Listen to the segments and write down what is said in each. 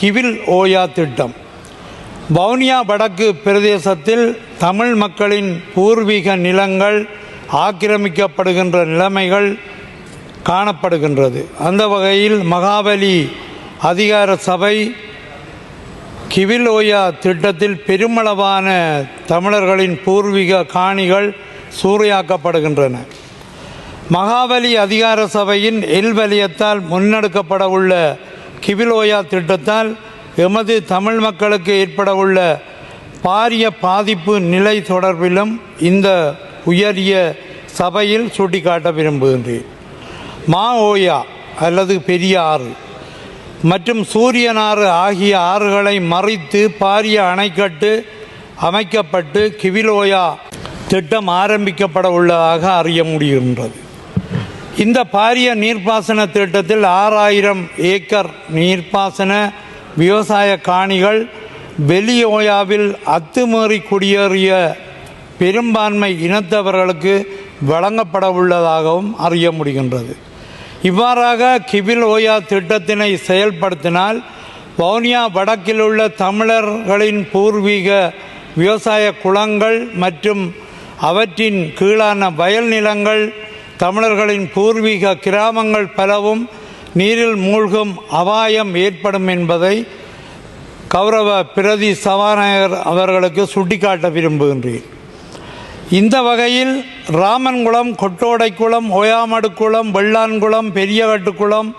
கிவில் ஓயா திட்டம். வவுனியா வடக்கு பிரதேசத்தில் தமிழ் மக்களின் பூர்வீக நிலங்கள் ஆக்கிரமிக்கப்படுகின்ற நிலைமைகள் காணப்படுகின்றது. அந்த வகையில் மகாபலி அதிகார சபை கிவிலோயா திட்டத்தில் பெருமளவான தமிழர்களின் பூர்வீக காணிகள் சூறையாக்கப்படுகின்றன. மகாபலி அதிகார சபையின் எல் வலயத்தால் முன்னெடுக்கப்பட உள்ள கிவிலோயா திட்டத்தால் எமது தமிழ் மக்களுக்கு ஏற்பட உள்ள பாரிய பாதிப்பு நிலை தொடர்பிலும் இந்த உயரிய சபையில் சுட்டிக்காட்ட விரும்புகின்றேன். மா ஓயா அல்லது பெரிய ஆறு மற்றும் சூரியனாறு ஆகிய ஆறுகளை மறித்து பாரிய அணைக்கட்டு அமைக்கப்பட்டு கிவிலோயா திட்டம் ஆரம்பிக்கப்பட உள்ளதாக அறிய முடிகின்றது. இந்த பாரிய நீர்ப்பாசன திட்டத்தில் ஆறாயிரம் ஏக்கர் நீர்ப்பாசன விவசாய காணிகள் வெளியோயாவில் அத்துமீறி குடியேறிய பெரும்பான்மை இனத்தவர்களுக்கு வழங்கப்பட உள்ளதாகவும் அறிய முடிகின்றது. இவ்வாறாக கிபில் ஓயா திட்டத்தினை செயல்படுத்தினால் வவுனியா வடக்கில் உள்ள தமிழர்களின் பூர்வீக விவசாய குளங்கள் மற்றும் அவற்றின் கீழான வயல் நிலங்கள் தமிழர்களின் பூர்வீக கிராமங்கள் பலவும் நீரில் மூழ்கும் அபாயம் ஏற்படும் என்பதை கௌரவ பிரதி சபாநாயகர் அவர்களுக்கு சுட்டிக்காட்ட விரும்புகின்றேன். இந்த வகையில் ராமன்குளம் கொட்டோடைக்குளம் ஓயாமடுக்குளம் வெள்ளான்குளம் பெரியகட்டுக்குளம்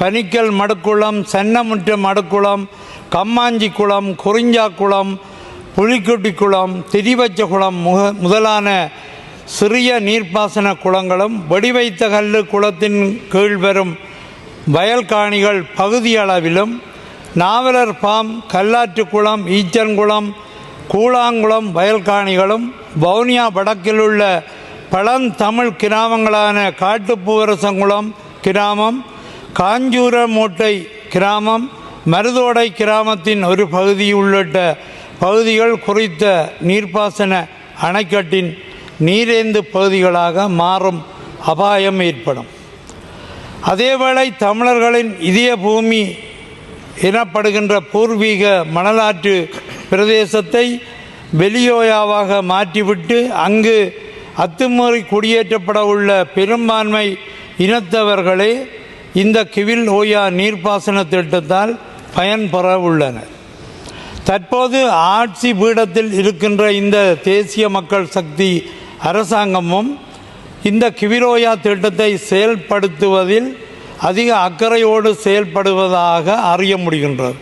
பனிக்கல் மடுக்குளம் சன்னமுற்ற மடுக்குளம் கம்மாஞ்சிக்குளம் குறிஞ்சாக்குளம் புலிக்குட்டிக்குளம் திரிவச்சகுளம் முக முதலான சிறிய நீர்ப்பாசன குளங்களும் வெடிவைத்த கல்லு குளத்தின் கீழ் வரும் வயல்காணிகள் பகுதியளவிலும் நாவலர் பாம் கல்லாற்றுக்குளம் ஈச்சன்குளம் கூழாங்குளம் வயல்காணிகளும் வவுனியா வடக்கில் உள்ள பழந்தமிழ் கிராமங்களான காட்டுப்பூவரசங்குளம் கிராமம் காஞ்சூரமூட்டை கிராமம் மருதோடை கிராமத்தின் ஒரு பகுதி உள்ளிட்ட பகுதிகள் குறித்த நீர்ப்பாசன அணைக்கட்டின் நீரேந்து பகுதிகளாக மாறும் அபாயம் ஏற்படும். அதேவேளை தமிழர்களின் இதய பூமி எனப்படுகின்ற பூர்வீக மணலாற்று பிரதேசத்தை வெளியோயாவாக மாற்றிவிட்டு அங்கு அத்துமீறி குடியேற்றப்பட உள்ள பெரும்பான்மை இனத்தவர்களே இந்த கிவில் ஓயா நீர்ப்பாசன திட்டத்தால் பயன்பெற உள்ளனர். தற்போது ஆட்சி பீடத்தில் இருக்கின்ற இந்த தேசிய மக்கள் சக்தி அரசாங்கமும் இந்த கிவிரோயா திட்டத்தை செயல்படுத்துவதில் அதிக அக்கறையோடு செயல்படுவதாக அறிய முடிகின்றது.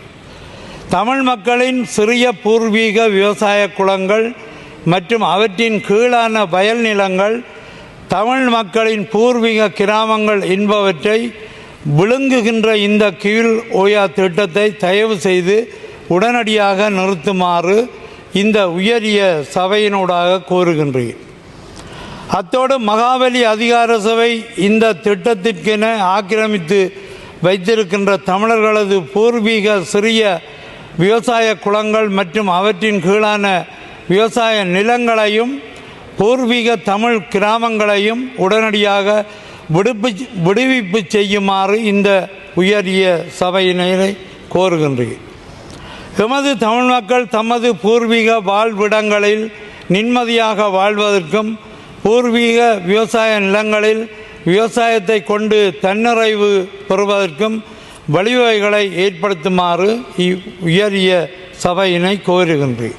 தமிழ் மக்களின் சிறிய பூர்வீக விவசாய குளங்கள் மற்றும் அவற்றின் கீழான வயல் நிலங்கள் தமிழ் மக்களின் பூர்வீக கிராமங்கள் என்பவற்றை விழுங்குகின்ற இந்த கீழ் ஓயா திட்டத்தை தயவு செய்து உடனடியாக நிறுத்துமாறு இந்த உயரிய சபையினூடாக கோருகின்றேன். அத்தோடு மகாபலி அதிகார சபை இந்த திட்டத்திற்கென ஆக்கிரமித்து வைத்திருக்கின்ற தமிழர்களது பூர்வீக சிறிய விவசாய குளங்கள் மற்றும் அவற்றின் கீழான விவசாய நிலங்களையும் பூர்வீக தமிழ் கிராமங்களையும் உடனடியாக விடுப்பு விடுவிப்பு செய்யுமாறு இந்த உயரிய சபையினரை கோருகின்றேன். எமது தமிழ் மக்கள் தமது பூர்வீக வாழ்விடங்களில் நிம்மதியாக வாழ்வதற்கும் பூர்வீக விவசாய நிலங்களில் விவசாயத்தை கொண்டு தன்னிறைவு பெறுவதற்கும் வழிவகைகளை ஏற்படுத்துமாறு இவ் உயரிய சபையினை கோருகின்றேன்.